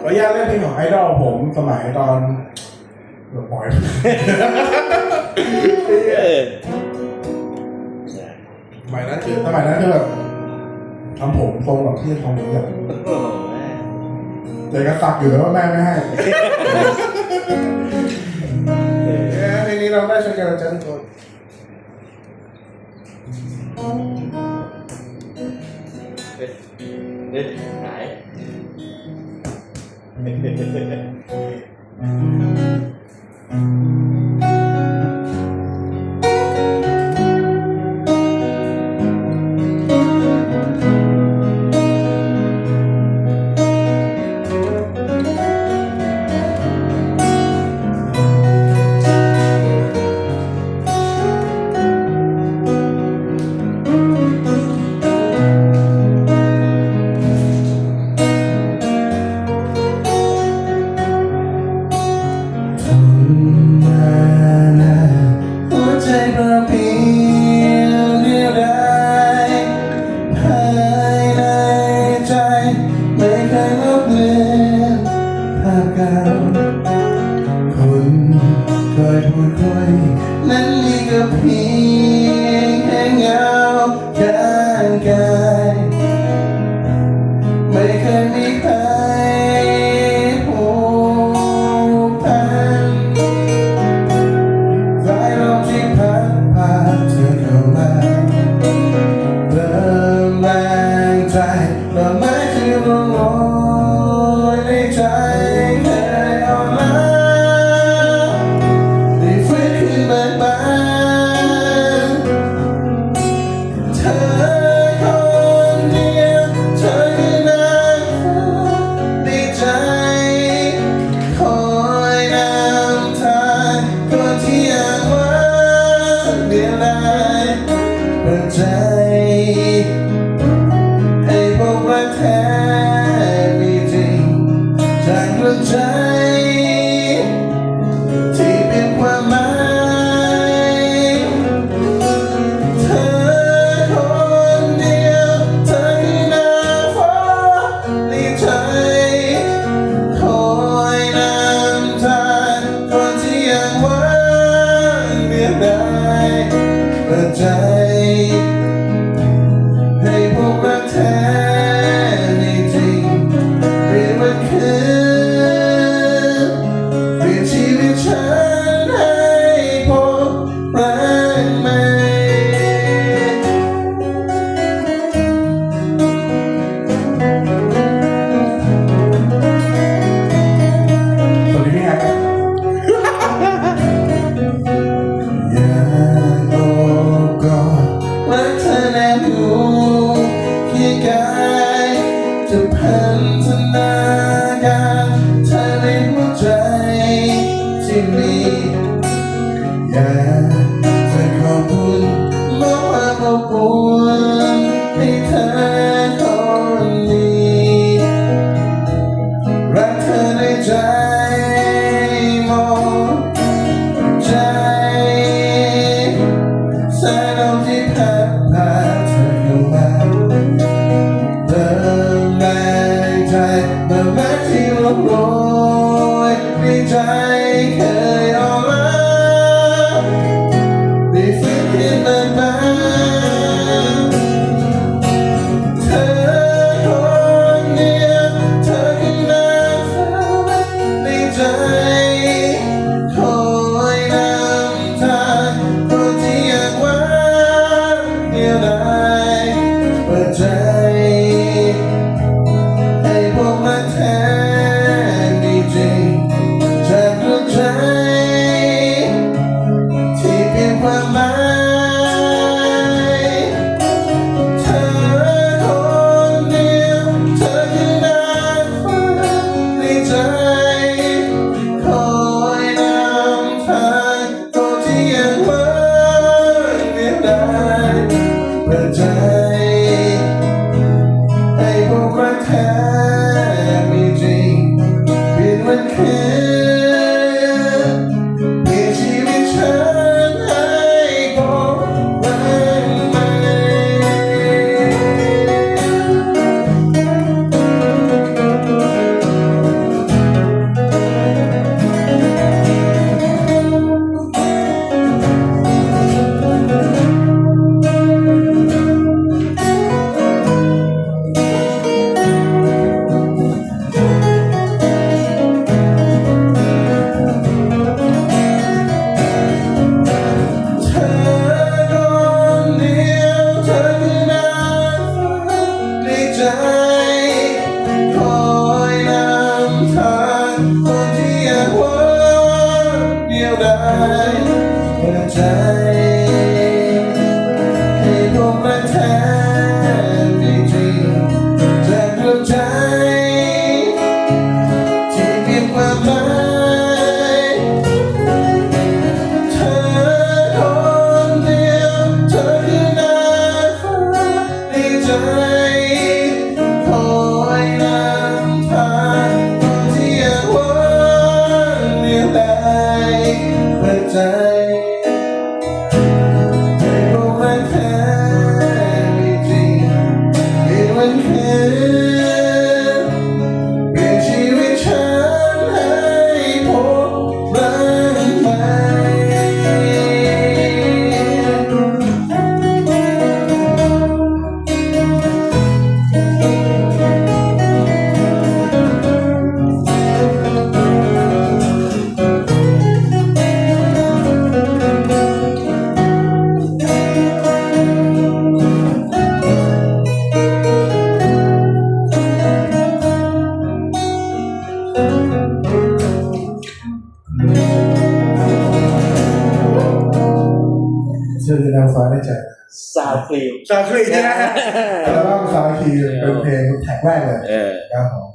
ขออนุญาตเล่นเพลงของไอดอลผมสมัยตอนเดี๋ยวปล่อยสมัยนั้นคือสมัยนั้นคือแบบทำผมทรงแบบที่ทำผมอยากโอ้โหแม่แต่ก็สักอยู่แล้วว่าแม่ไม่ให้เพลงนี้เราได้ช่วยกันจ๊ะทุกคน เฮ้ยเฮ้ยหาย ใจมาไม่คือมาลอยในใจแค่ออนมาด้ฟื้นคืนบานบนเธอคนเดียวเธอคืนั้าในใจ คอยนำทางคนที่อยากว่าเดียวได้เป็นใจ ได้เปิดใจ ใดเมื่อใจ นางฟ้าได้ใจสาวครีม สาวครีมนะฮะแล้วก็สาวครีมเป็นเพลงแท็กแรกเลยเออ ครับผม